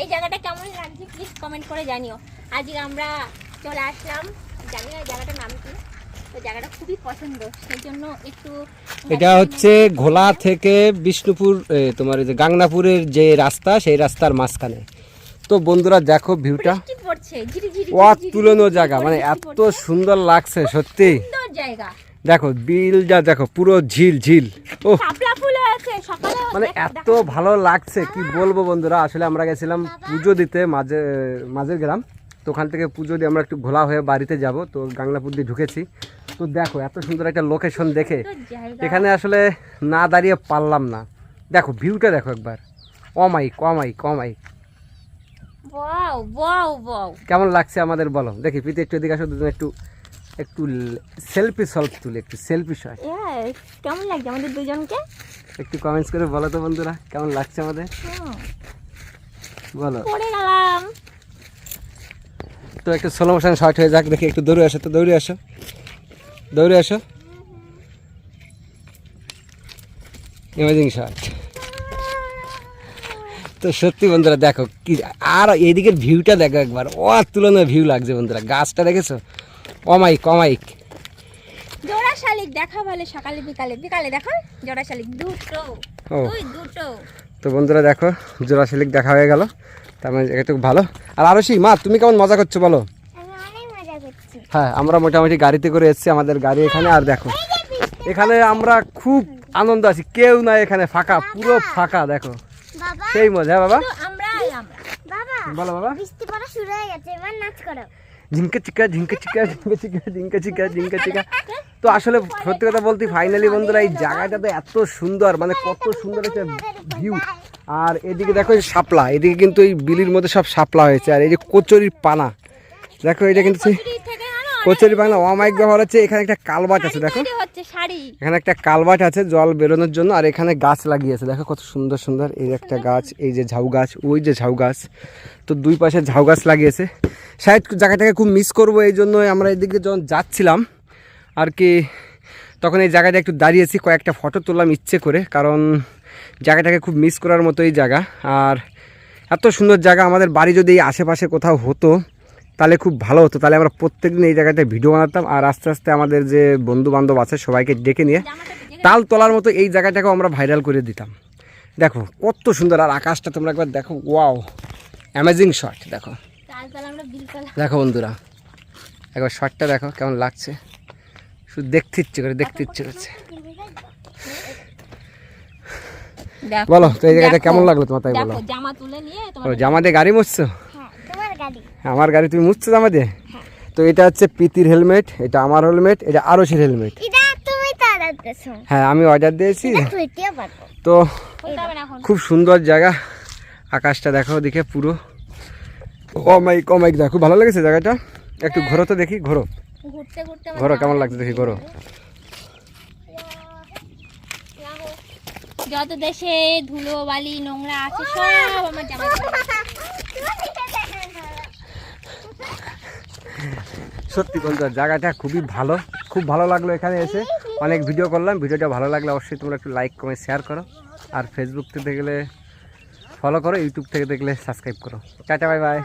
এই জায়গাটা কেমন লাগছে প্লিজ কমেন্ট করে জানিও। আজকে আমরা চলে আসলাম জানি না জায়গাটার নাম কি তো জায়গাটা খুবই পছন্দ সেই জন্য একটু এটা হচ্ছে ঘোলা থেকে বিষ্ণুপুর তোমার যে গাংনাপুরের যে রাস্তা সেই রাস্তার মাঝখানে। তো বন্ধুরা দেখো ভিউটা। অতুলনীয় জায়গা মানে এত সুন্দর লাগছে সত্যি। সুন্দর জায়গা। দেখো বিলটা দেখো পুরো ঝিল ঝিল। ও শাপলা ফুল আছে সকালে মানে এত ভালো লাগছে কি বলব বন্ধুরা? আসলে আমরা গেছিলাম পুজো দিতে মাঝে মাঝের গ্রাম। তো ওখান থেকে পুজো দিয়ে আমরা একটু ঘোলা হয়ে বাড়িতে যাব। তো গাংলাপুর দিয়ে ঢুকেছি। তো দেখো এত সুন্দর একটা লোকেশন দেখে। এখানে আসলে না দাঁড়িয়ে পারলাম না। দেখো ভিউটা দেখো একবার। অমাইক অমাইক অমাইক ওয়াও ওয়াও ওয়াও। কেমন লাগছে আমাদের বলো। দেখি প্রীতি একটু এদিকে আসো দুজন একটু একটু সেলফি সলভ তুলে একটু সেলফি শট কেমন লাগছে আমাদের দুজনকে? একটু কমেন্টস করে বলো তো বন্ধুরা কেমন লাগছে আমাদের? বলো। পড়ে গেলাম। তো একটু স্লো মোশন শর্ট হয়ে যাক দেখি একটু দৌড়ে আসো তো দৌড়ে আসো। দৌড়ে আসো। ইমেজিং শট তো সত্যি বন্ধুরা দেখো কি আর এইদিকের ভিউটা দেখো একবার। ও তুলনায় ভিউ লাগছে বন্ধুরা গাছটা দেখেছ? অমাইক অমাইক জোড়া শালিক দেখা বলে সকালে বিকালে। বিকালে দেখো জোড়া শালিক। দুটো ও। দুই দুটো। তো বন্ধুরা দেখো জোড়া শালিক দেখা হয়ে গেল। তার মানে একটু ভালো। আর আরও মা তুমি কেমন মজা করছ বলো? আমি অনেক মজা করছি। হ্যাঁ আমরা মোটামুটি গাড়িতে করে এসেছি আমাদের গাড়ি এখানে আর দেখো। এখানে আমরা খুব আনন্দ আছি। কেউ নাই এখানে ফাঁকা পুরো ফাঁকা দেখো। বাবা। সেই মজা বাবা। তো আমরা আমরা। বাবা বলো বাবা। বৃষ্টি পড়া শুরু হয়ে গেছে এবার নাচ করো। ঝিঙ্কা চিকা ঝিঙ্কা চিকা ঝিঙ্কা চিকা ঝিঙ্কা চিকা ঝিঙ্কা চিকা। তো আসলে সত্যি কথা বলতে ফাইনালি বন্ধুরা এই জায়গাটা তো এত সুন্দর মানে কত সুন্দর একটা ভিউ আর এদিকে দেখো এই সাপলা এদিকে কিন্তু এই বিলির মধ্যে সব সাপলা হয়েছে। আর এই যে কচুরির পানা, দেখো এটা কিন্তু সেই কচুরি জানো অমাইক ব্যবহার হচ্ছে এখানে একটা কালবাট আছে দেখো। এখানে একটা কালবাট আছে জল বেরোনোর জন্য আর এখানে গাছ লাগিয়েছে দেখো কত সুন্দর সুন্দর। এই একটা গাছ এই যে ঝাউ গাছ ওই যে ঝাউ গাছ। তো দুই পাশে ঝাউ গাছ লাগিয়েছে। শায়দ জায়গাটাকে খুব মিস করব এই জন্য আমরা এদিকে যখন যাচ্ছিলাম আর কি তখন এই জায়গাটা একটু দাঁড়িয়েছি কয়েকটা ফটো তুললাম ইচ্ছে করে কারণ জায়গাটাকে খুব মিস করার মতো এই জায়গা। আর এত সুন্দর জায়গা আমাদের বাড়ি যদি এই আশেপাশে কোথাও হতো তাহলে খুব ভালো হতো। তাহলে আমরা প্রত্যেকদিন এই জায়গাটায় ভিডিও বানাতাম আর আস্তে আস্তে আমাদের যে বন্ধু বান্ধব আছে সবাইকে ডেকে নিয়ে তাল তোলার মতো এই জায়গাটাকেও আমরা ভাইরাল করে দিতাম। দেখো কত সুন্দর। আর আকাশটা তোমরা একবার দেখো। ওয়াও অ্যামেজিং শট দেখো। দেখো বন্ধুরা একবার শটটা দেখো কেমন লাগছে। শুধু দেখতে ইচ্ছে করে দেখতে ইচ্ছে করছে। বলো তো এই জায়গাটা কেমন লাগল তোমার তাই বলো। জামা তুলে নিয়ে জামা দিয়ে গাড়ি গাড়ি আমার গাড়ি তুমি মুছছো জামা দিয়ে? তো এটা হচ্ছে পিতির হেলমেট এটা আমার হেলমেট এটা আরসির হেলমেট। হ্যাঁ আমি অর্ডার দিয়েছি। তো খুব সুন্দর জায়গা। আকাশটা দেখো ওদিকে পুরো। ও মাইক ও দেখো খুব ভালো লেগেছে জায়গাটা? একটু ঘোরো তো দেখি ঘোরো। ঘুরতে ঘুরতে আমার ঘোরো কেমন লাগছে। দেখি ঘোরো। যত দেশে ধুলো বালি নোংরা আছে সব আমার জামা সত্যি বন্ধু জায়গাটা খুবই ভালো। খুব ভালো লাগল এখানে এসে। অনেক ভিডিও করলাম। ভিডিওটা ভালো লাগলে অবশ্যই তোমরা একটু লাইক কমেন্ট শেয়ার করো। আর ফেসবুক থেকে দেখলে ফলো করো ইউটিউব থেকে দেখলে সাবস্ক্রাইব করো। Tata bye bye